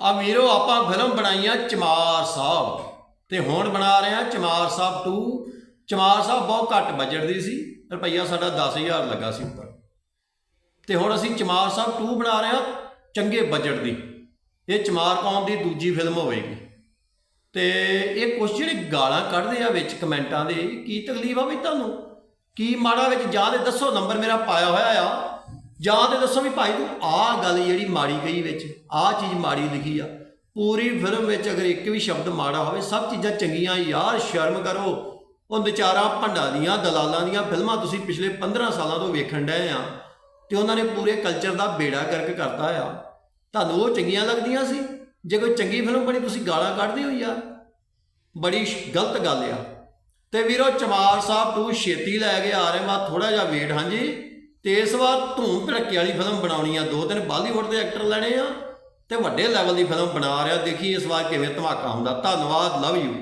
ਆ ਵੀਰੋ, ਆਪਾਂ ਫਿਲਮ ਬਣਾਈਆਂ ਚਮਾਰ ਸਾਹਿਬ। ਤੇ ਹੁਣ ਬਣਾ ਰਹੇ ਆ ਚਮਾਰ ਸਾਹਿਬ 2 ਚਮਾਰ ਸਾਹਿਬ ਬਹੁਤ ਘੱਟ ਬਜਟ ਦੀ ਸੀ, ਰੁਪਈਆ ਸਾਡਾ 10000 ਲੱਗਾ ਸੀ ਉੱਪਰ। ਤੇ ਹੁਣ ਅਸੀਂ ਚਮਾਰ ਸਾਹਿਬ 2 ਬਣਾ ਰਹੇ ਆ ਚੰਗੇ ਬਜਟ ਦੀ। ਇਹ ਚਮਾਰ ਕੌਮ ਦੀ ਦੂਜੀ ਫਿਲਮ ਹੋਵੇਗੀ। ਤੇ ਇਹ ਕੁਛ ਜਿਹੜੇ ਗਾਲਾਂ ਕੱਢਦੇ ਆ ਵਿੱਚ ਕਮੈਂਟਾਂ ਦੇ, ਕੀ ਤਕਲੀਫ ਆ ਵੀ ਤੁਹਾਨੂੰ? ਕੀ ਮਾੜਾ ਵਿੱਚ ਜਾਂ ਤੇ ਦੱਸੋ ਨੰਬਰ ਮੇਰਾ ਪਾਇਆ ਹੋਇਆ ਆ। ਜਾਂ ਤੇ ਦੱਸੋ ਵੀ ਭਾਈ ਤੂੰ ਆਹ ਗੱਲ ਜਿਹੜੀ ਮਾੜੀ ਗਈ ਵਿੱਚ, ਆਹ ਚੀਜ਼ ਮਾੜੀ ਲਿਖੀ ਆ। ਪੂਰੀ ਫਿਲਮ ਵਿੱਚ ਅਗਰ ਇੱਕ ਵੀ ਸ਼ਬਦ ਮਾੜਾ ਹੋਵੇ, ਸਭ ਚੀਜ਼ਾਂ ਚੰਗੀਆਂ, ਯਾਰ ਸ਼ਰਮ ਕਰੋ। ਉਹ ਵਿਚਾਰਾ ਭੰਡਾ ਦੀਆਂ, ਦਲਾਲਾਂ ਦੀਆਂ ਫਿਲਮਾਂ ਤੁਸੀਂ ਪਿਛਲੇ 15 ਸਾਲਾਂ ਤੋਂ ਵੇਖਣ ਡਏ ਆ ਤੇ ਉਹਨਾਂ ਨੇ ਪੂਰੇ ਕਲਚਰ ਦਾ ਬੇੜਾ ਕਰਕੇ ਕਰਤਾ ਆ। ਤੁਹਾਨੂੰ ਉਹ ਚੰਗੀਆਂ ਲੱਗਦੀਆਂ ਸੀ? ਜੇ ਕੋਈ ਚੰਗੀ ਫਿਲਮ ਬਣੀ, ਤੁਸੀਂ ਗਾਲਾਂ ਕੱਢਦੇ ਹੋ ਯਾਰ। ਬੜੀ ਗਲਤ ਗੱਲ ਆ। ਤੇ ਵੀਰੋ, ਚਮਾਰ ਸਾਹਿਬ ਤੂੰ ਛੇਤੀ ਲੈ ਕੇ ਆ ਰਹੇ, ਮਾ ਥੋੜਾ ਜਿਹਾ ਵੇਟ ਹਾਂਜੀ? ਤੇ ਇਸ ਵਾਰ ਧੂਮ ਧੜੱਕੇ ਵਾਲੀ ਫਿਲਮ ਬਣਾਉਣੀ ਆ। ਦੋ ਤਿੰਨ ਬਾਲੀਵੁੱਡ ਦੇ ਐਕਟਰ ਲੈਣੇ ਆ ਤੇ ਵੱਡੇ ਲੈਵਲ ਦੀ ਫਿਲਮ ਬਣਾ ਰਿਹਾ। ਦੇਖੀ ਇਸ ਵਾਰ ਕਿਵੇਂ ਧਮਾਕਾ ਹੁੰਦਾ। ਧੰਨਵਾਦ ਲਵ ਯੂ